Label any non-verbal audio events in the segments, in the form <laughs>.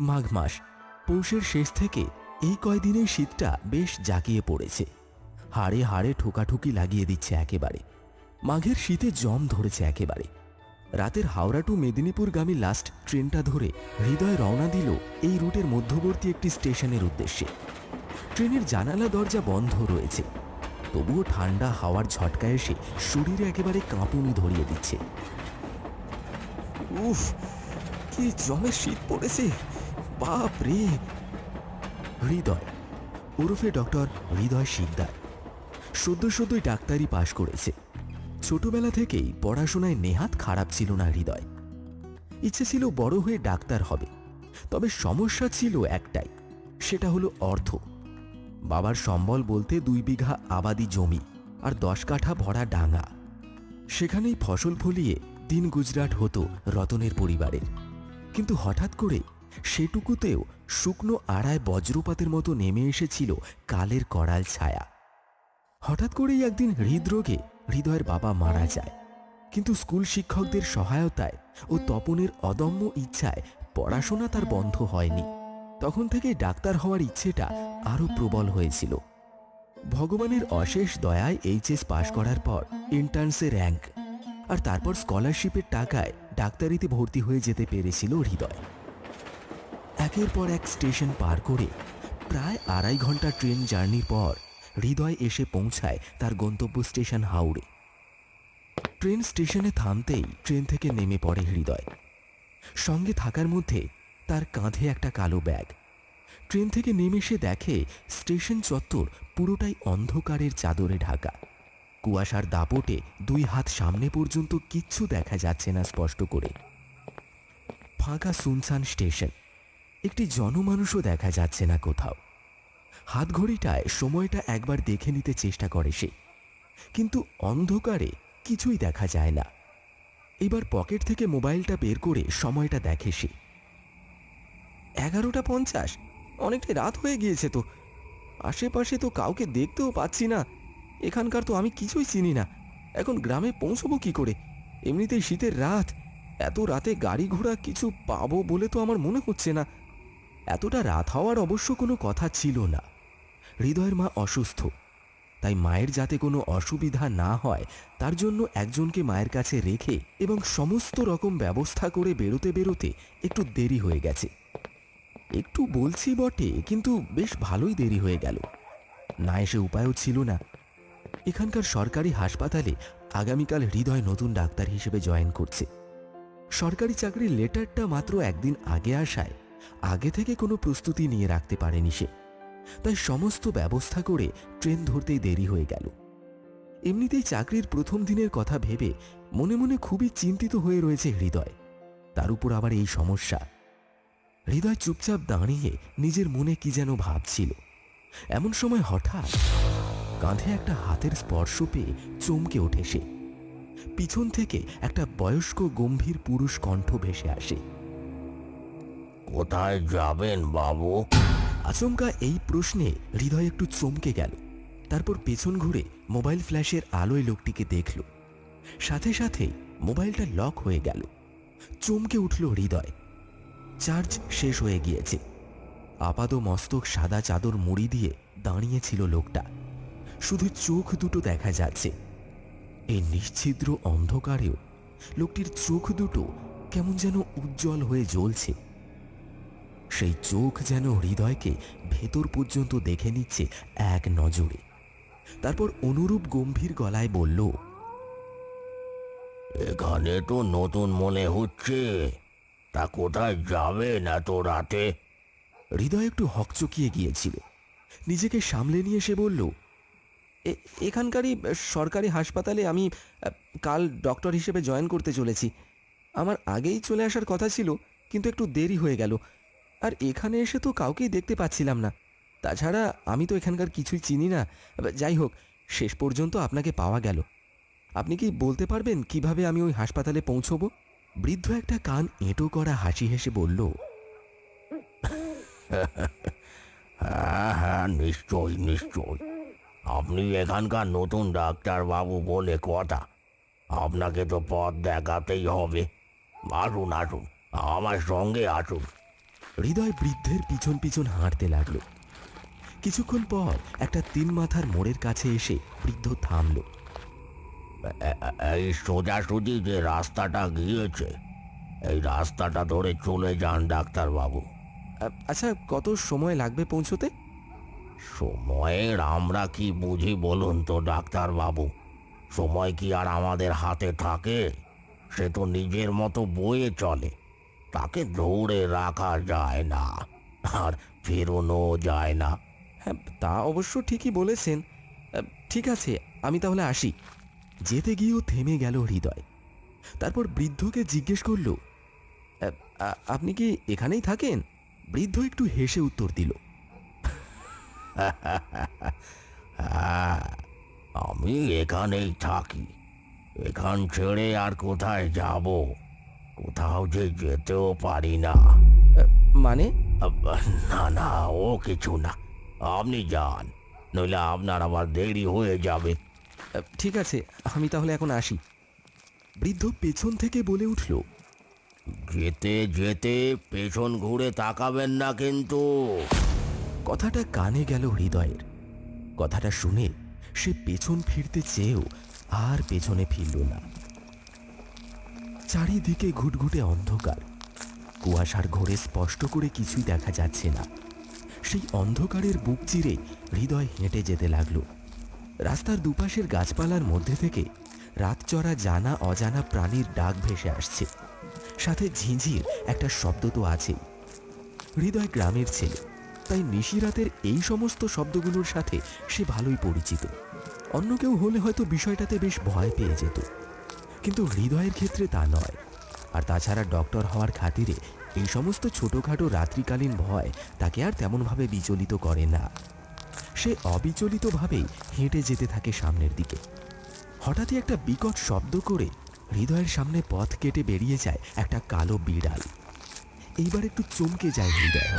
মাঘ মাস। পৌষের শেষ থেকে এই কয়দিনের শীতটা বেশ জাঁকিয়ে পড়েছে। হাড়ে হাড়ে ঠোকাঠুকি লাগিয়ে দিচ্ছে একেবারে। মাঘের শীতে জম ধরেছে একেবারে। রাতের হাওড়া টু মেদিনীপুরগামী লাস্ট ট্রেনটা ধরে হৃদয় রওনা দিল এই রুটের মধ্যবর্তী একটি স্টেশনের উদ্দেশ্যে। ট্রেনের জানালা দরজা বন্ধ রয়েছে। তবুও ঠান্ডা হাওয়ার ঝটকা এসে শরীরে একেবারে কাঁপুনি ধরিয়ে দিচ্ছে। উফ, কি জমে শীত পড়েছে! বাপ রে। হৃদয়, ওরফে ডক্টর হৃদয় শিকদার। সদ্য সদ্যই ডাক্তারি পাশ করেছে। ছোটবেলা থেকেই পড়াশোনায় নেহাত খারাপ ছিল না হৃদয়। ইচ্ছে ছিল বড় হয়ে ডাক্তার হবে। তবে সমস্যা ছিল একটাই, সেটা হলো অর্থ। বাবার সম্বল বলতে দুই বিঘা আবাদি জমি আর দশ কাঠা ভরা ডাঙা। সেখানেই ফসল ফলিয়ে দিন গুজরাট হতো রতনের পরিবারের কিন্তু হঠাৎ করে সেটুকুতেও শুকনো আড়ায় বজ্রপাতের মতো নেমে এসেছিল কালের করাল ছায়া। হঠাৎ করেই একদিন হৃদরোগে হৃদয়ের বাবা মারা যায়। কিন্তু স্কুল শিক্ষকদের সহায়তায় ও তপনের অদম্য ইচ্ছায় পড়াশোনা তার বন্ধ হয়নি। তখন থেকে ডাক্তার হওয়ার ইচ্ছেটা আরও প্রবল হয়েছিল। ভগবানের অশেষ দয়ায় এইচএস পাশ করার পর ইন্টার্নসে র্যাঙ্ক, আর তারপর স্কলারশিপের টাকায় ডাক্তারিতে ভর্তি হয়ে যেতে পেরেছিল হৃদয়। একের পর এক স্টেশন পার করে প্রায় আড়াই ঘণ্টা ট্রেন জার্নির পর হৃদয় এসে পৌঁছায় তার গন্তব্য স্টেশন হাওড়ে। ট্রেন স্টেশনে থামতেই ট্রেন থেকে নেমে পড়ে হৃদয়। সঙ্গে থাকার মধ্যে তার কাঁধে একটা কালো ব্যাগ। ট্রেন থেকে নেমে সে দেখে স্টেশন চত্বর পুরোটাই অন্ধকারের চাদরে ঢাকা। কুয়াশার দাপটে দুই হাত সামনে পর্যন্ত কিচ্ছু দেখা যাচ্ছে না স্পষ্ট করে। ফাঁকা সুনসান স্টেশন। একটি জনমানুষও দেখা যাচ্ছে না কোথাও। হাত ঘড়িটায় সময়টা একবার দেখে নিতে চেষ্টা করে সে। কিন্তু অন্ধকারে কিছুই দেখা যায় না। এবার পকেট থেকে মোবাইলটা বের করে সময়টা দেখে সে। এগারোটা পঞ্চাশ, অনেকটাই রাত হয়ে গিয়েছে তো। আশেপাশে তো কাউকে দেখতেও পাচ্ছি না। এখানকার তো আমি কিছুই চিনি না। এখন গ্রামে পৌঁছবো কি করে? এমনিতেই শীতের রাত। এত রাতে গাড়ি ঘোড়া কিছু পাবো বলে তো আমার মনে হচ্ছে না। এতটা রাত হওয়ার অবশ্য কোনো কথা ছিল না। হৃদয়ের মা অসুস্থ, তাই মায়ের যাতে কোনো অসুবিধা না হয়, তার জন্য একজনকে মায়ের কাছে রেখে এবং সমস্ত রকম ব্যবস্থা করে বেরোতে বেরোতে একটু দেরি হয়ে গেছে। একটু বলছি বটে, কিন্তু বেশ ভালোই দেরি হয়ে গেল। না এসে উপায়ও ছিল না। এখানকার সরকারি হাসপাতালে আগামীকাল হৃদয় নতুন ডাক্তার হিসেবে জয়েন করছে। সরকারি চাকরির লেটারটা মাত্র একদিন আগে আসায় আগে থেকে কোনো প্রস্তুতি নিয়ে রাখতে পারেনি সে। তাই সমস্ত ব্যবস্থা করে ট্রেন ধরতেই দেরি হয়ে গেল। এমনিতেই চাকরির প্রথম দিনের কথা ভেবে মনে মনে খুবই চিন্তিত হয়ে রয়েছে হৃদয়। তার উপর আবার এই সমস্যা। হৃদয় চুপচাপ দাঁড়িয়ে নিজের মনে কি যেন ভাবছিল। এমন সময় হঠাৎ কাঁধে একটা হাতের স্পর্শ পেয়ে চমকে ওঠে সে। পিছন থেকে একটা বয়স্ক গম্ভীর পুরুষ কণ্ঠ ভেসে আসে। কোথায় যাবেন, বাবু? আচমকা এই প্রশ্নে হৃদয় একটু চমকে গেল। তারপর পেছন ঘুরে মোবাইল ফ্ল্যাশের আলোয় লোকটিকে দেখল। সাথে সাথে মোবাইলটা লক হয়ে গেল। চমকে উঠল হৃদয়। চার্জ শেষ হয়ে গিয়েছে। আপাদ মস্তক সাদা চাদর মুড়ি দিয়ে দাঁড়িয়েছিল লোকটা। শুধু চোখ দুটো দেখা যাচ্ছে। এই নিশ্ছিদ্র অন্ধকারেও লোকটির চোখ দুটো কেমন যেন উজ্জ্বল হয়ে জ্বলছে। সেই চোখ যেন হৃদয়কে ভেতর পর্যন্ত দেখে নিচ্ছে এক নজরে। তারপর অনুরূপ গম্ভীর গলায় বলল এখানে তো নতুন মনে হচ্ছে। তা কোথায় যাবেন এত রাতে? হৃদয় একটু হকচকিয়ে গিয়েছিল। নিজেকে সামলে নিয়ে সে বলল "এ- এখানকারই সরকারি হাসপাতালে আমি কাল ডক্টর হিসেবে জয়েন করতে চলেছি। আমার আগেই চলে আসার কথা ছিল কিন্তু একটু দেরি হয়ে গেল। আর এখানে এসে তো কাউকেই দেখতে পাচ্ছিলাম না। তাছাড়া আমি তো এখানকার কিছুই চিনি না। যাই হোক, শেষ পর্যন্ত আপনাকে পাওয়া গেল। আপনি কি বলতে পারবেন কীভাবে আমি ওই হাসপাতালে পৌঁছবো? বৃদ্ধ একটা কান এঁটো করা হাসি হেসে বলল হ্যাঁ হ্যাঁ নিশ্চয় নিশ্চয় আপনি এখানকার নতুন ডাক্তার বাবু বলে কথা। আপনাকে তো পথ দেখাতেই হবে। আসুন আসুন, আমার সঙ্গে আসুন। হৃদয় বৃদ্ধের পিছন পিছন হাঁটতে লাগল। কিছুক্ষণ পর একটা তিন মাথার মোড়ের কাছে এসে বৃদ্ধ থামলো। এই সোজাসুজি যে রাস্তাটা গিয়েছে এই রাস্তাটা ধরে চলে যান ডাক্তারবাবু। আচ্ছা কত সময় লাগবে পৌঁছতে? সময়ের আমরা কি বুঝি বলুন তো ডাক্তারবাবু? সময় কি আর আমাদের হাতে থাকে? সে তো নিজের মতো বয়ে চলে। তাকে ধরে রাখা যায় না আর ফেরোনো যায় না। হ্যাঁ তা অবশ্য ঠিকই বলেছেন। ঠিক আছে আমি তাহলে আসি। যেতে গিয়েও থেমে গেল হৃদয়। তারপর বৃদ্ধকে জিজ্ঞেস করল "আ, আ- আপনি কি এখানেই থাকেন? বৃদ্ধ একটু হেসে উত্তর দিল হ্যাঁ আমি এখানেই থাকি। এখান ছেড়ে আর কোথায় যাব? কোথাও যে যেতেও পারি না। মানে? না না ও কিছু না। আপনি যান নইলে আপনার আবার দেরি হয়ে যাবে। ঠিক আছে আমি তাহলে এখন আসি। বৃদ্ধ পেছন থেকে বলে উঠল যেতে যেতে পেছন ঘুরে তাকাবেন না কিন্তু। কথাটা কানে গেল হৃদয়ের। কথাটা শুনে সে পেছন ফিরতে চেয়েও আর পেছনে ফিরল না। চারিদিকে ঘুটঘুটে অন্ধকার। কুয়াশার ঘোরে স্পষ্ট করে কিছুই দেখা যাচ্ছে না। সেই অন্ধকারের বুক চিরে হৃদয় হেঁটে যেতে লাগল। রাস্তার দুপাশের গাছপালার মধ্যে থেকে রাতচরা জানা অজানা প্রাণীর ডাক ভেসে আসছে। সাথে ঝিঁঝির একটা শব্দ তো আছেই। হৃদয় গ্রামের ছেলে, তাই নিশিরাতের এই সমস্ত শব্দগুলোর সাথে সে ভালোই পরিচিত। অন্য কেউ হলে হয়তো বিষয়টাতে বেশ ভয় পেয়ে যেত। কিন্তু হৃদয়ের ক্ষেত্রে তা নয়। আর তাছাড়া ডক্টর হওয়ার খাতিরে এই সমস্ত ছোটোখাটো রাত্রিকালীন ভয় তাকে আর তেমনভাবে বিচলিত করে না। সে অবিচলিতভাবেই হেঁটে যেতে থাকে সামনের দিকে। হঠাৎই একটা বিকট শব্দ করে হৃদয়ের সামনে পথ কেটে বেরিয়ে যায় একটা কালো বিড়াল। এইবার একটু চমকে যায় হৃদয়।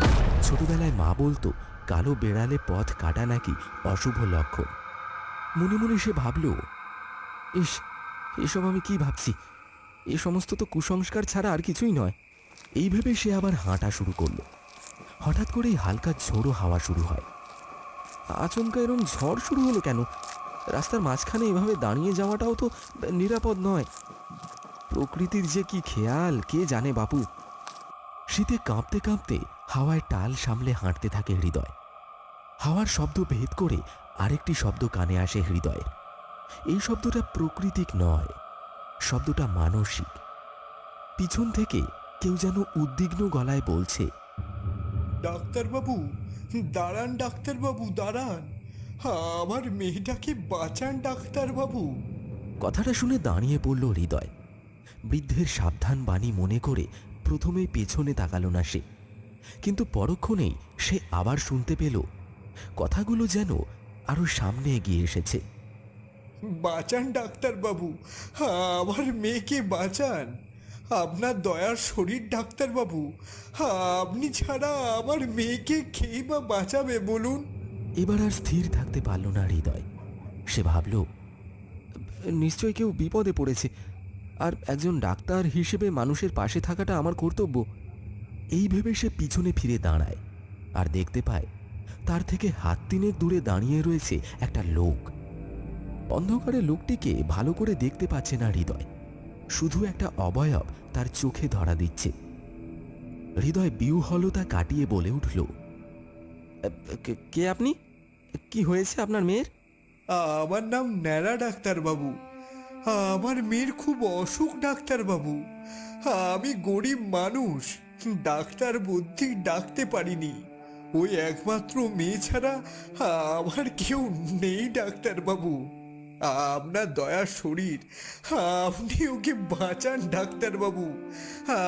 ছোটবেলায় মা বলতো, কালো বেড়ালে পথ কাটা নাকি অশুভ লক্ষণ? মনে মনে সে ভাবল, ইস এসব আমি কি ভাবছি? এ সমস্ত তো কুসংস্কার ছাড়া আর কিছুই নয়। এই ভেবে সে আবার হাঁটা শুরু করল। হঠাৎ করেই হালকা ঝোড়ো হাওয়া শুরু হয়। আচমকা এরম ঝড় শুরু হলো কেন? রাস্তার মাঝখানে এভাবে দাঁড়িয়ে যাওয়াটাও তো নিরাপদ নয়। প্রকৃতির যে কি খেয়াল, কে জানে বাপু? শীতে কাঁপতে কাঁপতে হাওয়ায় টাল সামলে হাঁটতে থাকে হৃদয়। হাওয়ার শব্দ ভেদ করে আরেকটি শব্দ কানে আসে হৃদয়ের। এই শব্দটা প্রকৃতিক নয় শব্দটা মানসিক। পিছন থেকে কেউ যেন উদ্বিগ্ন গলায় বলছে ডাক্তারবাবু দাঁড়ান ডাক্তারবাবু দাঁড়ান। আমার মেয়েটাকে বাঁচান ডাক্তারবাবু। কথাটা শুনে দাঁড়িয়ে পড়ল হৃদয়। বৃদ্ধের সাবধান বাণী মনে করে প্রথমেই পেছনে তাকালো না সে। কিন্তু পরক্ষণেই সে আবার শুনতে পেল কথাগুলো যেন আরও সামনে এগিয়ে এসেছে। বাঁচান, ডাক্তারবাবু। আমার মেয়েকে বাঁচান। আপনার দয়ার শরীর, ডাক্তারবাবু। আপনি ছাড়া আমার মেয়েকে খেয়ে বা বাঁচাবে, বলুন। এবার আর স্থির থাকতে পারল না হৃদয়। সে ভাবল, নিশ্চয়ই কেউ বিপদে পড়েছে। আর একজন ডাক্তার হিসেবে মানুষের পাশে থাকাটা আমার কর্তব্য। এই ভেবে সে পিছনে ফিরে দাঁড়ায়। আর দেখতে পায়, তার থেকে হাত তিনেক দূরে দাঁড়িয়ে রয়েছে একটা লোক। অন্ধকারে লোকটিকে ভালো করে দেখতে পাচ্ছে না হৃদয়। শুধু একটা অবয়ব তার চোখে ধরা দিচ্ছে। হৃদয় বিউহলতা কাটিয়ে বলে উঠল, কে- আপনি? কি হয়েছে আপনার মেয়ের? আমার নাম ন্যাড়া ডাক্তারবাবু। আমার মেয়ের খুব অসুখ ডাক্তারবাবু। আমি গরিব মানুষ। ডাক্তার বুদ্ধি ডাকতে পারিনি। ওই একমাত্র মেয়ে ছাড়া আমার কেউ নেই ডাক্তারবাবু। আপনার দয়ার শরীর, আপনি ওকে বাঁচান ডাক্তারবাবু।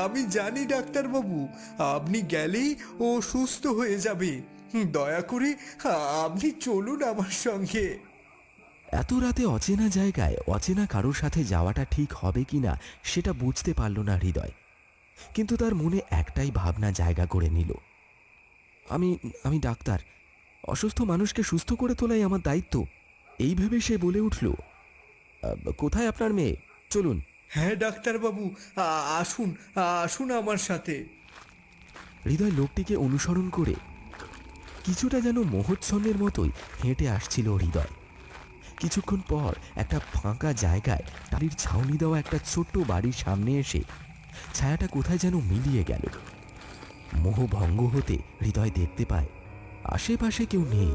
আমি জানি ডাক্তারবাবু, আপনি গেলেই ও সুস্থ হয়ে যাবে। দয়া করে, আপনি চলুন আমার সঙ্গে। এত রাতে অচেনা জায়গায় অচেনা কারোর সাথে যাওয়াটা ঠিক হবে কি না সেটা বুঝতে পারল না হৃদয়। কিন্তু তার মনে একটাই ভাবনা জায়গা করে নিল। আমি আমি ডাক্তার, অসুস্থ মানুষকে সুস্থ করে তোলাই আমার দায়িত্ব। এই ভেবে সে বলে উঠল কোথায় আপনার মেয়ে? চলুন। হ্যাঁ ডাক্তারবাবু আসুন আসুন আমার সাথে। হৃদয় লোকটিকে অনুসরণ করে কিছুটা যেন মোহচ্ছন্নের মতোই হেঁটে আসছিল হৃদয়। কিছুক্ষণ পর একটা ফাঁকা জায়গায় টালির ছাউনি দেওয়া একটা ছোট্ট বাড়ির সামনে এসে ছায়াটা কোথায় যেন মিলিয়ে গেল। মোহভঙ্গ হতে হৃদয় দেখতে পায় আশেপাশে কেউ নেই।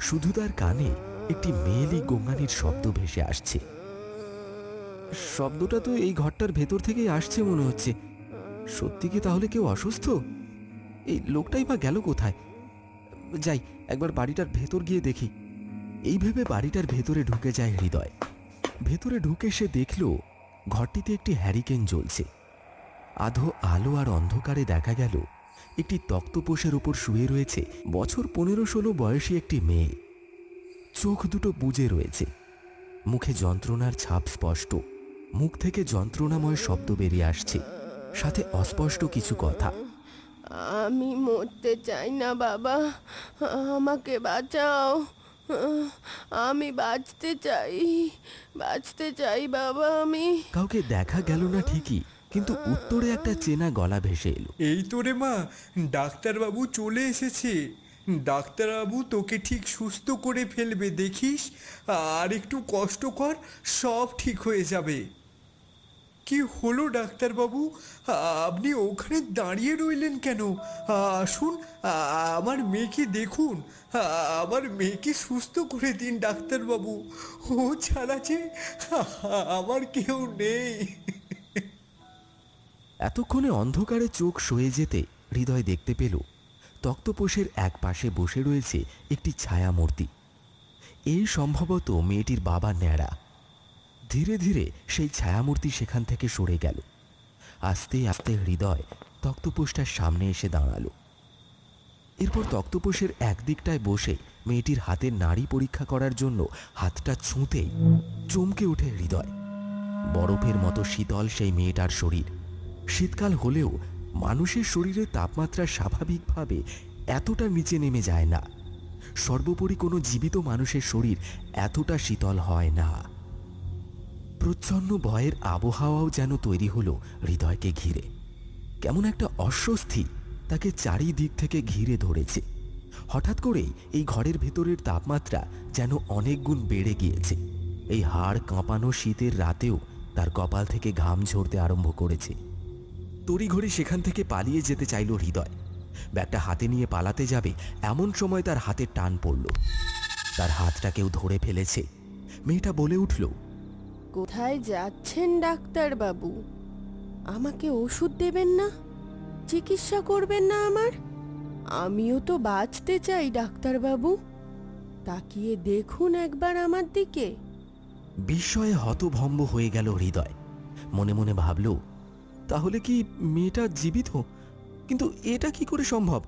শুধু তার কানে একটি মেয়েলি গোঙানির শব্দ ভেসে আসছে। শব্দটা তো এই ঘরটার ভেতর থেকেই আসছে মনে হচ্ছে। সত্যি কি তাহলে কেউ অসুস্থ? এই লোকটাই বা গেল কোথায়? যাই, একবার বাড়িটার ভেতর গিয়ে দেখি। এই ভেবে বাড়িটার ভেতরে ঢুকে যায় হৃদয়। ভেতরে ঢুকে সে দেখল, ঘরটিতে একটি হ্যারিকেন জ্বলছে। আধো আলো আর অন্ধকারে দেখা গেল, একটি তক্তপোষের উপর শুয়ে রয়েছে বছর পনেরো ষোলো বয়সী একটি মেয়ে। চোখ দুটো বুজে রয়েছে। মুখে যন্ত্রণার ছাপ স্পষ্ট। মুখ থেকে যন্ত্রণাময় শব্দ বেরিয়ে আসছে। সাথে অস্পষ্ট কিছু কথা। আমি মরতে চাই না বাবা। আমাকে বাঁচাও। আমি বাঁচতে চাই। বাঁচতে চাই বাবা আমি। কাউকে দেখা গেল না ঠিকই কিন্তু উত্তরে একটা চেনা গলা ভেসে এলো। এই তো রে মা ডাক্তারবাবু চলে এসেছে। ডাক্তারবাবু তোকে ঠিক সুস্থ করে ফেলবে, দেখিস? আর একটু কষ্ট কর, সব ঠিক হয়ে যাবে। কি হলো ডাক্তারবাবু? আপনি ওখানে দাঁড়িয়ে রইলেন কেন? আসুন, আমার মেয়েকে দেখুন। আমার মেয়েকে সুস্থ করে দিন ডাক্তারবাবু। ও ছাড়া যে আমার কেউ নেই। এতক্ষণে অন্ধকারে চোখ সয়ে যেতে হৃদয় দেখতে পেল তক্তপোষের এক পাশে বসে রয়েছে একটি ছায়ামূর্তি। এই সম্ভবত মেয়েটির বাবা ন্যাড়া। ধীরে ধীরে সেই ছায়ামূর্তি সেখান থেকে সরে গেল। আস্তে আস্তে হৃদয় তক্তপোষটার সামনে এসে দাঁড়াল। এরপর তক্তপোষের একদিকটায় বসে মেয়েটির হাতের নাড়ি পরীক্ষা করার জন্য হাতটা ছুঁতেই চমকে ওঠে হৃদয়। বরফের মতো শীতল সেই মেয়েটার শরীর। শীতকাল হলেও মানুষের শরীরে তাপমাত্রা স্বাভাবিকভাবে এতটা নিচে নেমে যায় না। সর্বোপরি কোনো জীবিত মানুষের শরীর এতটা শীতল হয় না। প্রচ্ছন্ন ভয়ের আবহাওয়াও যেন তৈরি হলো হৃদয়কে ঘিরে। কেমন একটা অস্বস্তি তাকে চারিদিক থেকে ঘিরে ধরেছে। হঠাৎ করেই এই ঘরের ভেতরের তাপমাত্রা যেন অনেক গুণ বেড়ে গিয়েছে। এই হাড় কাঁপানো শীতের রাতেও তার কপাল থেকে ঘাম ঝরতে আরম্ভ করেছে। তড়িঘড়ি সেখান থেকে পালিয়ে যেতে চাইল হৃদয়। ব্যাগটা হাতে নিয়ে পালাতে যাবে এমন সময় তার হাতে টান পড়ল। তার হাতটা কেউ ধরে ফেলেছে। মেয়েটা বলে উঠল কোথায় যাচ্ছেন ডাক্তার বাবু আমাকে ওষুধ দেবেন না? চিকিৎসা করবেন না আমার? আমিও তো বাঁচতে চাই ডাক্তার বাবু তাকিয়ে দেখুন একবার আমার দিকে। বিস্ময়ে হতভম্ব হয়ে গেল হৃদয়। মনে মনে ভাবল তাহলে কি মেয়েটা জীবিত কিন্তু এটা কি করে সম্ভব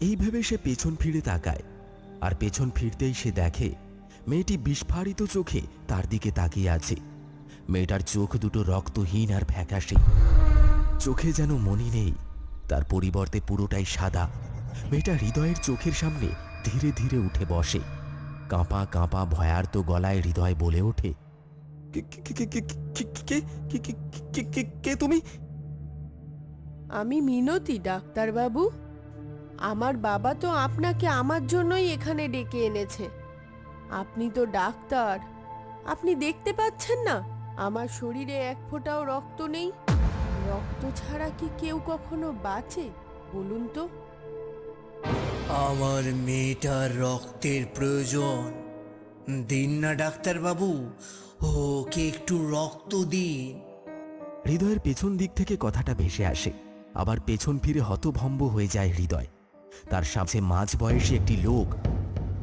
এই ভেবে সে পেছন ফিরে তাকায় আর পেছন ফিরতেই সে দেখে মেয়েটি বিস্ফারিত চোখে তার দিকে তাকিয়ে আছে মেয়েটার চোখ দুটো রক্তহীন আর ফ্যাকাশে চোখে যেন মনি নেই তার পরিবর্তে পুরোটাই সাদা মেয়েটা হৃদয়ের চোখের সামনে ধীরে ধীরে উঠে বসে কাঁপা কাঁপা ভয়ার্ত গলায় হৃদয় বলে ওঠে কে তুমি আমি মিনতি ডাক্তার বাবু আমার বাবা তো আপনাকে আমার জন্যই এখানে ডেকে এনেছে। আপনি তো ডাক্তার। আপনি দেখতে পাচ্ছেন না আমার শরীরে এক ফোঁটাও রক্ত নেই। রক্ত ছাড়া কি কেউ কখনো বাঁচে বলুন তো? আমার মেয়েটার রক্তের প্রয়োজন। দিন না ডাক্তারবাবু ওকে একটু রক্ত দিন। হৃদয়ের পেছন দিক থেকে কথাটা ভেসে আসে। আবার পেছন ফিরে হতভম্ব হয়ে যায় হৃদয়। তার সামনে মাঝ বয়সী একটি লোক,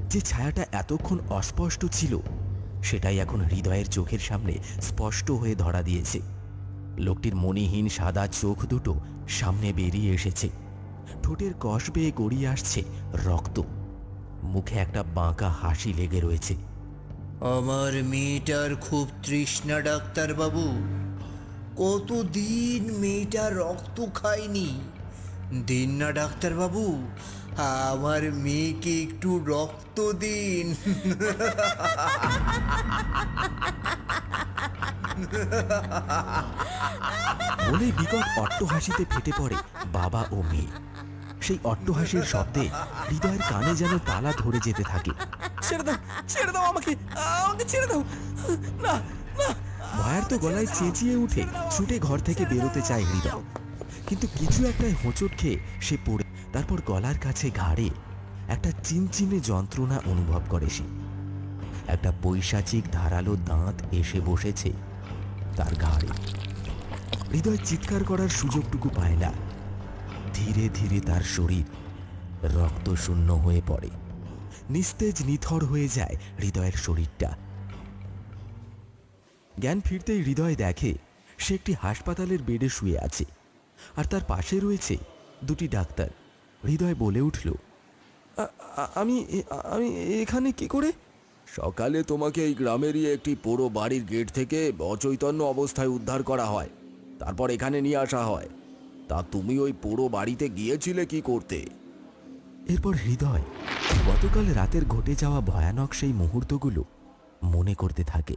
যে ছায়াটা এতক্ষণ অস্পষ্ট ছিল, সেটাই এখন হৃদয়ের চোখের সামনে স্পষ্ট হয়ে ধরা দিয়েছে। লোকটির মণিহীন সাদা চোখ দুটো সামনে বেরিয়ে এসেছে। ঠোঁটের কষ বেয়ে গড়িয়ে আসছে রক্ত। মুখে একটা বাঁকা হাসি লেগে রয়েছে। আমার মেয়েটার খুব তৃষ্ণা ডাক্তারবাবু। কতদিন মেয়েটা রক্ত খায়নি? দিন না, ডাক্তারবাবু। আমার মেয়েকে একটু রক্ত দিন। বলে বিকট অট্ট হাসিতে ফেটে পড়ে বাবা ও মেয়ে। সেই অট্টহাসির শব্দে হৃদয়ের কানে যেন তালা ধরে যেতে থাকে। ছেড়ে দাও ছেড়ে দাও আমাকে আমাকে ছেড়ে দাও। না না ভয়ার্ত গলায় চেঁচিয়ে উঠে ছুটে ঘর থেকে বেরোতে চায় হৃদয়। কিন্তু কিছু একটাই হোঁচট খেয়ে সে পড়ে, তারপর গলার কাছে ঘাড়ে একটা চিনচিনে যন্ত্রণা অনুভব করে সে। একটা পৈশাচিক ধারালো দাঁত এসে বসেছে তার ঘাড়ে। হৃদয় চিৎকার করার সুযোগটুকু পায় না। ধীরে ধীরে তার শরীর রক্তশূন্য হয়ে পড়ে। নিস্তেজ নিথর হয়ে যায় হৃদয়ের শরীরটা। জ্ঞান ফিরতেই হৃদয় দেখে সে একটি হাসপাতালের বেডে শুয়ে আছে। আর তার পাশে রয়েছে দুটি ডাক্তার। হৃদয় বলে উঠল আমি আমি এখানে কি করে? সকালে তোমাকে এই গ্রামেরই একটি পোড়ো বাড়ির গেট থেকে অচৈতন্য অবস্থায় উদ্ধার করা হয়। তারপর এখানে নিয়ে আসা হয়। তা তুমি ওই পোড়ো বাড়িতে গিয়েছিলে কি করতে? এরপর হৃদয় গতকাল রাতের ঘটে যাওয়া ভয়ানক সেই মুহূর্তগুলো মনে করতে থাকে।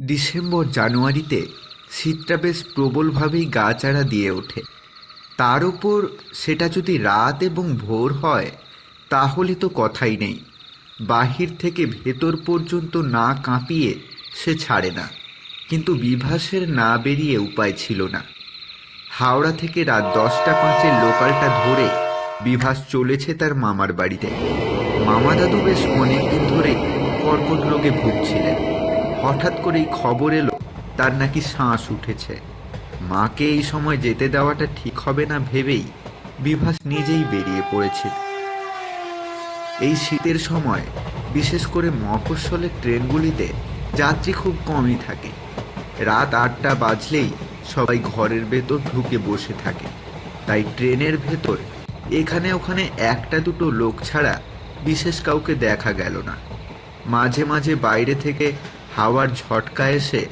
ডিসেম্বর জানুয়ারিতে শীতটা বেশ প্রবলভাবেই গা চাড়া দিয়ে ওঠে। তার উপর সেটা যদি রাত এবং ভোর হয়, তাহলে তো কথাই নেই। বাহির থেকে ভেতর পর্যন্ত না কাঁপিয়ে সে ছাড়ে না। কিন্তু বিভাসের না বেরিয়ে উপায় ছিল না। হাওড়া থেকে রাত দশটা পাঁচের লোকালটা ধরে বিভাস চলেছে তার মামার বাড়িতে। মামা দাদু বেশ অনেকদিন ধরে কর্কট রোগে ভুগছিলেন। হঠাৎ করেই খবর এলো, তার নাকি শ্বাস উঠেছে। মাকে এই সময় যেতে দেওয়াটা ঠিক হবে না ভেবেই বিভাস নিজেই বেরিয়ে পড়েছিল এই শীতের সময়, বিশেষ করে মফস্বলের ট্রেনগুলিতে যাত্রী খুব কমই থাকে। রাত আটটা বাজলেই সবাই ঘরের ভেতর ঢুকে বসে থাকে। তাই ট্রেনের ভেতর এখানে ওখানে একটা দুটো লোক ছাড়া বিশেষ কাউকে দেখা গেল না। মাঝে মাঝে বাইরে থেকে হাওয়ার ঝটকা এসে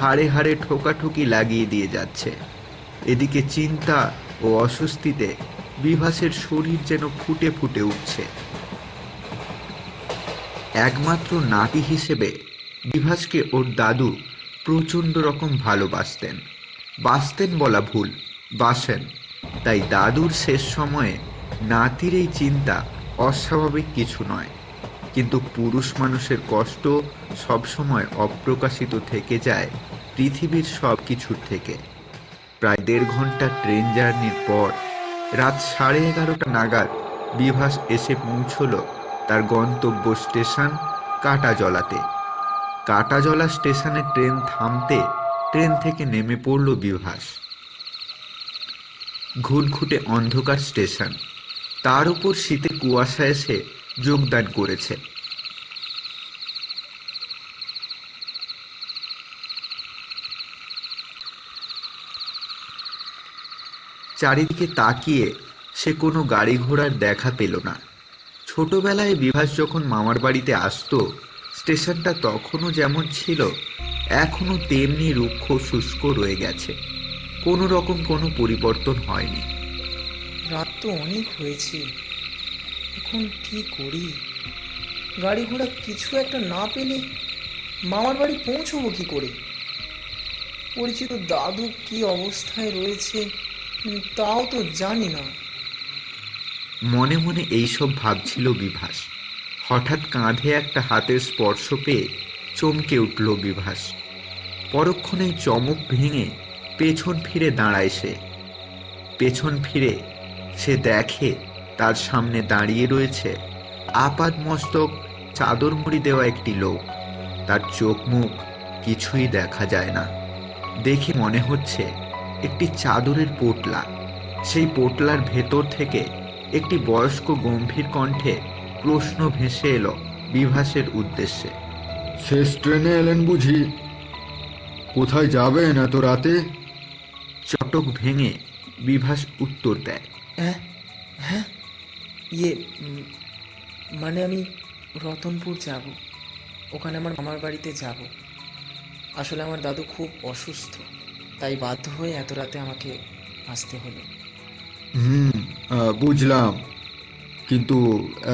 হাড়ে হাড়ে ঠোকাঠুকি লাগিয়ে দিয়ে যাচ্ছে। এদিকে চিন্তা ও অস্বস্তিতে বিভাসের শরীর যেন ফুটে ফুটে উঠছে। একমাত্র নাতি হিসেবে বিভাসকে ওর দাদু প্রচণ্ড রকম ভালোবাসতেন। বাসতেন বলা ভুল, বাসেন। তাই দাদুর শেষ সময়ে নাতির এই চিন্তা অস্বাভাবিক কিছু নয়। কিন্তু পুরুষ মানুষের কষ্ট সবসময় অপ্রকাশিত থেকে যায় পৃথিবীর সব কিছুর থেকে। প্রায় দেড় ঘণ্টা ট্রেন জার্নির পর রাত সাড়ে এগারোটা নাগাদ বিভাস এসে পৌঁছল তার গন্তব্য স্টেশন কাটাজলাতে। কাটাজলা স্টেশনে ট্রেন থামতে ট্রেন থেকে নেমে পড়ল বিভাস। ঘুটঘুটে অন্ধকার স্টেশন। তার উপর শীতে কুয়াশা এসে যোগদান করেছে। চারিদিকে তাকিয়ে সে কোনো গাড়ি ঘোড়ার দেখা পেল না। ছোটবেলায় বিভাস যখন মামার বাড়িতে আসতো, স্টেশনটা তখনও যেমন ছিল, এখনও তেমনি রুক্ষ, শুষ্ক রয়ে গেছে। কোনো রকম কোনো পরিবর্তন হয়নি। রাত তো অনেক হয়েছে। এখন কি করি? গাড়ি ঘোড়া কিছু একটা না পেলে মামার বাড়ি পৌঁছবো কি করে? পরিচিত দাদু কি অবস্থায় রয়েছে তাও তো জানি না। মনে মনে এইসব ভাবছিল বিভাস। হঠাৎ কাঁধে একটা হাতের স্পর্শ পেয়ে চমকে উঠল বিভাস। পরক্ষণেই চমক ভেঙে পেছন ফিরে দাঁড়ায় সে। পেছন ফিরে সে দেখে তার সামনে দাঁড়িয়ে রয়েছে আপাদ মস্তক চাদর মুড়ি দেওয়া একটি লোক। তার চোখ মুখ কিছুই দেখা যায় না। দেখে মনে হচ্ছে একটি চাদরের পোটলা। সেই পোটলার ভেতর থেকে একটি বয়স্ক গম্ভীর কণ্ঠে প্রশ্ন ভেসে এলো বিভাসের উদ্দেশ্যে। শেষ ট্রেনে এলেন বুঝি? কোথায় যাবেন এত রাতে? চটক ভেঙে বিভাস উত্তর দেয়। হ্যাঁ হ্যাঁ ইয়ে মানে আমি রতনপুর যাব। ওখানে আমার মামার বাড়িতে যাব। আসলে আমার দাদু খুব অসুস্থ তাই বাধ্য হয়ে এত রাতে আমাকে আসতে হলো। হুম বুঝলাম। কিন্তু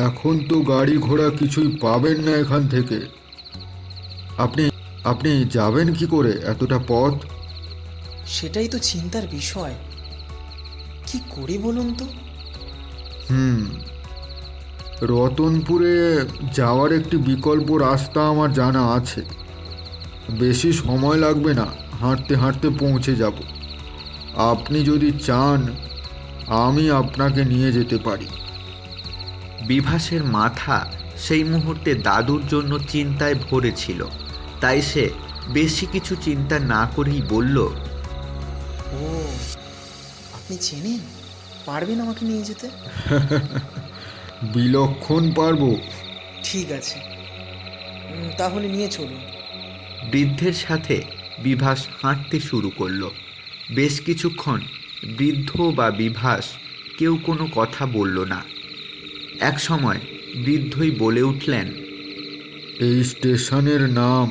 এখন তো গাড়ি ঘোড়া কিছুই পাবেন না এখান থেকে। আপনি আপনি যাবেন কি করে এতটা পথ? সেটাই তো চিন্তার বিষয়। কি করি বলুন তো? হুম। রতনপুরে যাওয়ার একটি বিকল্প রাস্তা আমার জানা আছে। বেশি সময় লাগবে না হাঁটতে হাঁটতে পৌঁছে যাব। আপনি যদি চান আমি আপনাকে নিয়ে যেতে পারি। বিভাসের মাথা সেই মুহূর্তে দাদুর জন্য চিন্তায় ভরে ছিল। তাই সে বেশি কিছু চিন্তা না করেই বলল ও আপনি চেনেন? পারবেন আমাকে নিয়ে যেতে? <laughs> বিলক্ষণ পারব। ঠিক আছে। তাহলে নিয়ে চলুন। বৃদ্ধের সাথে বিভাস হাঁটতে শুরু করল। বেশ কিছুক্ষণ বৃদ্ধ বা বিভাস কেউ কোনো কথা বলল না। এক সময় বৃদ্ধই বলে উঠলেন এই স্টেশনের নাম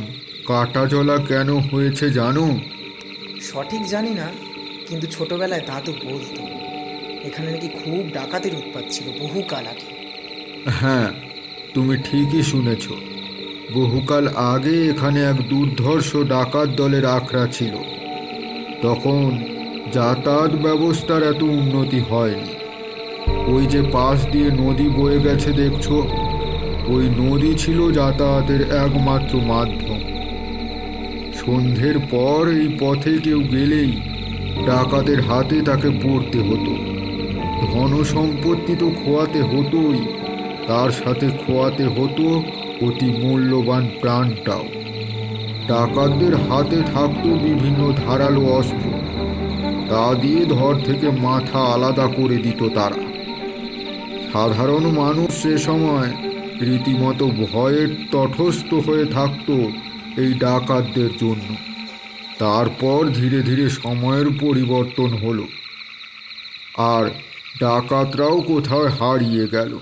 কাটাজলা কেন হয়েছে জানো? সঠিক জানি না কিন্তু ছোটবেলায় দাদু বলতো। এখানে নাকি খুব ডাকাতের উৎপাত ছিল, বহুকাল আগে। হ্যাঁ তুমি ঠিকই শুনেছ। বহুকাল আগে এখানে এক দুর্ধর্ষ ডাকাত দলের আখড়া ছিল। তখন যাতায়াত ব্যবস্থার এত উন্নতি হয়নি। ওই যে পাশ দিয়ে নদী বয়ে গেছে দেখছ? ওই নদী ছিল যাতায়াতের একমাত্র মাধ্যম। সন্ধ্যের পর এই পথে কেউ গেলেই ডাকাতের হাতে তাকে পড়তে হতো। ধন সম্পত্তি তো খোয়াতে হতোই। তার সাথে খোয়াতে হতো অতি মূল্যবান প্রাণটাও। ডাকাতদের হাতে থাকতো বিভিন্ন ধারালো অস্ত্র। তা দিয়ে ধর থেকে মাথা আলাদা করে দিত তারা। সাধারণ মানুষ সে সময় রীতিমতো ভয়ের তটস্থ হয়ে থাকতো এই ডাকাতদের জন্য। তারপর ধীরে ধীরে সময়ের পরিবর্তন হলো। আর ডাকাতরাও কোথাও হারিয়ে গেল?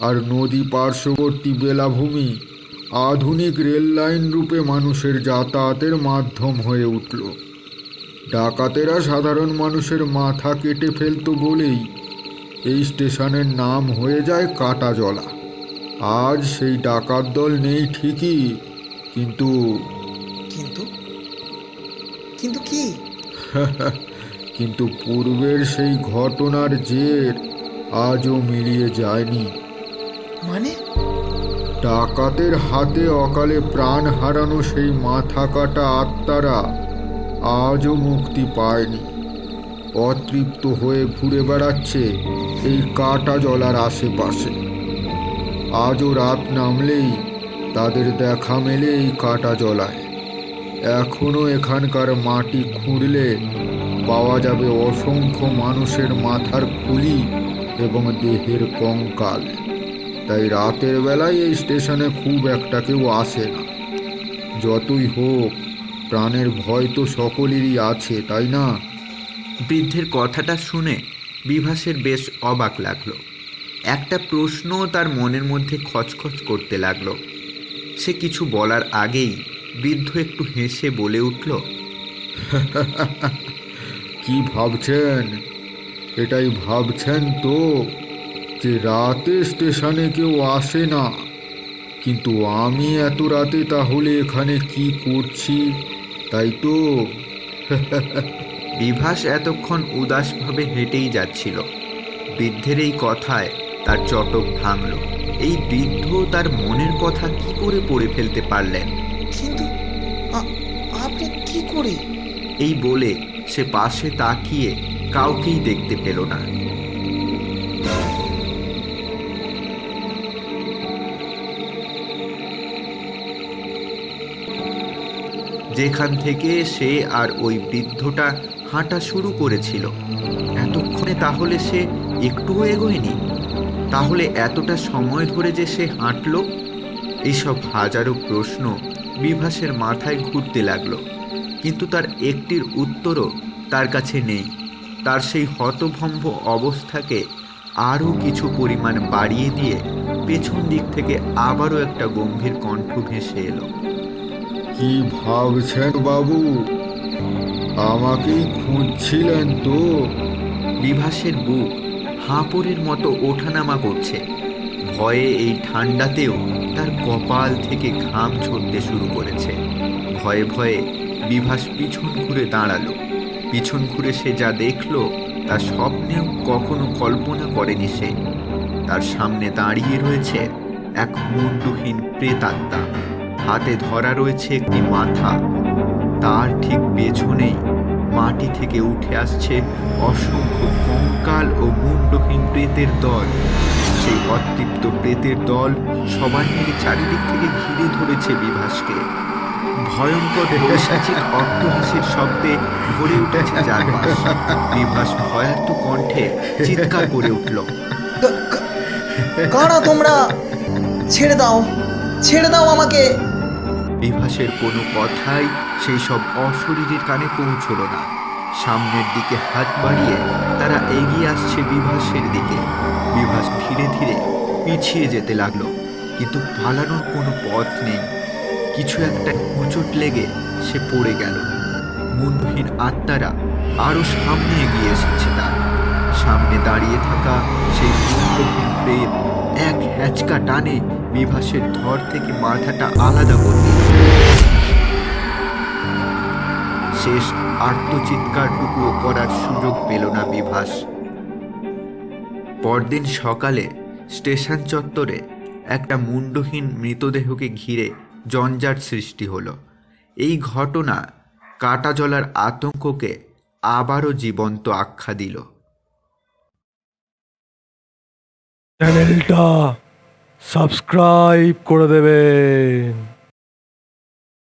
আর নদী পার্শ্ববর্তী বেলাভূমি আধুনিক রেল লাইন রূপে মানুষের যাতায়াতের মাধ্যম হয়ে উঠল। ডাকাতেরা সাধারণ মানুষের মাথা কেটে ফেলতো বলেই এই স্টেশনের নাম হয়ে যায় কাটাজলা। আজ সেই ডাকাত দল নেই ঠিকই কিন্তু কিন্তু? কিন্তু কি? <laughs> কিন্তু পূর্বের সেই ঘটনার জের আজও মিলিয়ে যায়নি। মানে? ডাকাতের হাতে অকালে প্রাণ হারানো সেই মাথা কাটা আত্মারা আজও মুক্তি পায়নি। অতৃপ্ত হয়ে ঘুরে বেড়াচ্ছে এই কাটা জলার আশেপাশে। আজও রাত নামলেই তাদের দেখা মেলে এই কাটা জলায়। এখনও এখানকার মাটি খুঁড়লে পাওয়া যাবে অসংখ্য মানুষের মাথার খুলি এবং দেহের কঙ্কাল। তাই রাতের বেলায় এই স্টেশনে খুব একটা কেউ আসে না। যতই হোক প্রাণের ভয় তো সকলেরই আছে তাই না? বৃদ্ধের কথাটা শুনে বিভাসের বেশ অবাক লাগল। একটা প্রশ্ন তার মনের মধ্যে খচখচ করতে লাগল। সে কিছু বলার আগেই বৃদ্ধ একটু হেসে বলে উঠল <laughs> কি ভাবছেন? এটাই ভাবছেন তো যে রাতে স্টেশনে কেউ আসে না। কিন্তু আমি এত রাতে তাহলে এখানে কি করছি? তাই তো। <laughs> বিভাস এতক্ষণ উদাসভাবে হেঁটেই যাচ্ছিল। বৃদ্ধের এই কথায় তার চটক ভাঙল। এই বৃদ্ধ তার মনের কথা কি করে পড়ে ফেলতে পারলেন? কিন্তু আপনি কি করে? এই বলে সে পাশে তাকিয়ে কাউকেই দেখতে পেল না। যেখান থেকে সে আর ওই বৃদ্ধটা হাঁটা শুরু করেছিল। এতক্ষণে তাহলে সে একটুও এগোয়নি? তাহলে এতটা সময় ধরে যে সে হাঁটলো? এইসব হাজারো প্রশ্ন বিভাসের মাথায় ঘুরতে লাগল। কিন্তু তার একটির উত্তরও তার কাছে নেই। তার সেই হতভম্ব অবস্থাকে আরও কিছু পরিমাণ বাড়িয়ে দিয়ে পেছন দিক থেকে আবারও একটা গম্ভীর কণ্ঠ ভেসে এলো। কি ভাবছেন বাবু? আমাকেই খুঁজছিলেন তো। বিভাসের বুক হাঁপড়ের মতো ওঠানামা করছে। ভয়ে এই ঠান্ডাতেও তার কপাল থেকে ঘাম ছড়তে শুরু করেছে। ভয়ে ভয়ে বিভাস পিছন ঘুরে দাঁড়াল। পিছন ঘুরে সে যা দেখল, তা স্বপ্নেও কখনো কল্পনা করেনি সে। তার সামনে দাঁড়িয়ে রয়েছে এক মুন্ডুহীন প্রেতাত্মা। হাতে ধরা রয়েছে একটি মাথা। তার ঠিক পেছনেই মাটি থেকে উঠে আসছে অসংখ্য কঙ্কাল ও মুন্ডহীন প্রেতের দল। সেই অতৃপ্ত প্রেতের দল সবাই মিলে চারিদিক থেকে ঘিরে ধরেছে বিভাসকে। ভয়ঙ্কর পৈশাচিক অট্টহাসির শব্দে ভরে উঠেছে চারপাশ। বিভাস ভয়ার্ত কণ্ঠে চিৎকার করে উঠল। কারা তোমরা? ছেড়ে দাও ছেড়ে দাও আমাকে। বিভাসের কোনো কথাই সেই সব অশরীরের কানে পৌঁছল না। সামনের দিকে হাত বাড়িয়ে তারা এগিয়ে আসছে বিভাসের দিকে। বিভাস ধীরে ধীরে পিছিয়ে যেতে লাগল কিন্তু পালানোর কোনো পথ নেই। কিছু একটা হোঁচট লেগে সে পড়ে গেল। মুন্ডহীন আত্মারা আরও সামনে এগিয়ে এসেছে তার। সামনে দাঁড়িয়ে থাকা সেই মুন্ডহীন প্রেত এক হ্যাচকা টানে বিভাসের ধর থেকে মাথাটা আলাদা করে দিল। শেষ আর্তচিৎকারটুকুও করার সুযোগ পেল না বিভাস। পরদিন সকালে স্টেশন চত্বরে একটা মুন্ডহীন মৃতদেহকে ঘিরে জঞ্জাট সৃষ্টি হলো। এই ঘটনা কাটা জলার আতঙ্ককে আবারও জীবন্ত আখ্যা দিল। চ্যানেলটা সাবস্ক্রাইব করে দেবেন।